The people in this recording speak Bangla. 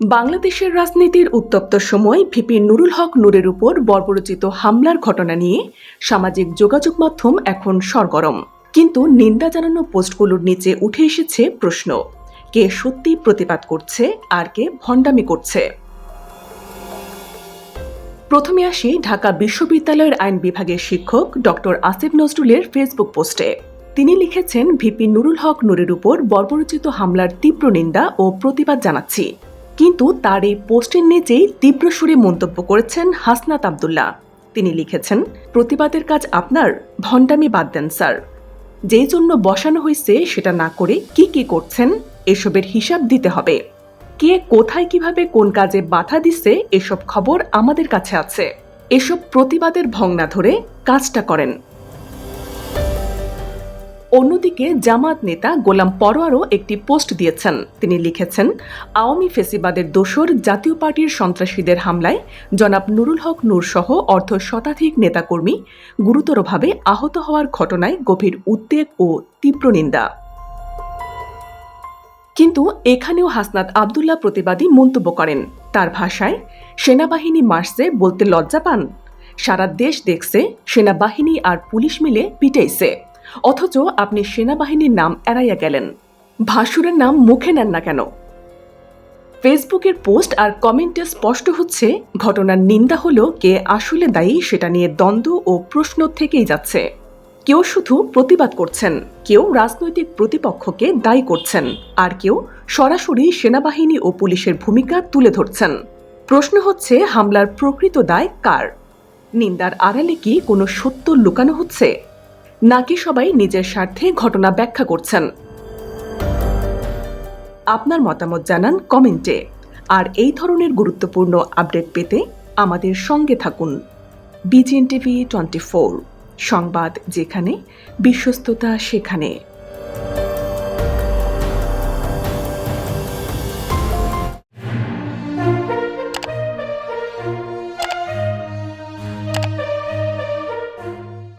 বাংলাদেশের রাজনীতির উত্তপ্ত সময় ভিপি নুরুল হক নূরের উপর বর্বরচিত হামলার ঘটনা নিয়ে সামাজিক যোগাযোগ মাধ্যম এখন সরগরম। কিন্তু নিন্দা জানানো পোস্টগুলোর নিচে উঠে এসেছে প্রশ্ন, কে সত্যি প্রতিবাদ করছে আর কে ভণ্ডামি করছে? প্রথমে আসি ঢাকা বিশ্ববিদ্যালয়ের আইন বিভাগের শিক্ষক ডক্টর আসিফ নজরুলের ফেসবুক পোস্টে। তিনি লিখেছেন, ভিপি নুরুল হক নূরের উপর বর্বরচিত হামলার তীব্র নিন্দা ও প্রতিবাদ জানাচ্ছি। কিন্তু তার এই পোস্টের নিচেই তীব্র সুরে মন্তব্য করেছেন হাসনাত আবদুল্লাহ। তিনি লিখেছেন, প্রতিবাদের কাজ আপনার, ভণ্ডামি বাদ দেন, স্যার। যেই জন্য বসানো হয়েছে সেটা না করে কি কি করছেন, এসবের হিসাব দিতে হবে। কে কোথায় কীভাবে কোন কাজে বাধা দিচ্ছে এসব খবর আমাদের কাছে আছে। এসব প্রতিবাদের ভংনা ধরে কাজটা করেন। অন্যদিকে জামাত নেতা গোলাম পরোয়ারও একটি পোস্ট দিয়েছেন। তিনি লিখেছেন, আওয়ামী ফেসিবাদের দোসর জাতীয় পার্টির সন্ত্রাসীদের হামলায় জনাব নুরুল হক নূর সহ অর্ধ শতাধিক নেতাকর্মী গুরুতরভাবে আহত হওয়ার ঘটনায় গভীর উদ্বেগ ও তীব্র নিন্দা। কিন্তু এখানেও হাসনাত আবদুল্লাহ প্রতিবাদী মন্তব্য করেন। তার ভাষায়, সেনাবাহিনী মারছে বলতে লজ্জা পান। সারা দেশ দেখছে, সেনাবাহিনী আর পুলিশ মিলে পিটাইছে। অথচ আপনি সেনাবাহিনীর নাম এড়াইয়া গেলেন। ভাসুরের নাম মুখে নেন না কেন? ফেসবুকের পোস্ট আর কমেন্টে স্পষ্ট হচ্ছে, ঘটনার নিন্দা হলো কে আসলে দায়ী সেটা নিয়ে দ্বন্দ্ব ও প্রশ্ন থেকেই যাচ্ছে। কেউ শুধু প্রতিবাদ করছেন, কেউ রাজনৈতিক প্রতিপক্ষকে দায়ী করছেন, আর কেউ সরাসরি সেনাবাহিনী ও পুলিশের ভূমিকা তুলে ধরছেন। প্রশ্ন হচ্ছে, হামলার প্রকৃত দায় কার? নিন্দার আড়ালে কি কোনো সত্য লুকানো হচ্ছে? নাকি সবাই নিজের স্বার্থে ঘটনা ব্যাখ্যা করছেন? আপনার মতামত জানান কমেন্টে। আর এই ধরনের গুরুত্বপূর্ণ আপডেট পেতে আমাদের সঙ্গে থাকুন। বিজিএন টিভি টোয়েন্টি ফোর, সংবাদ যেখানে, বিশ্বস্ততা সেখানে।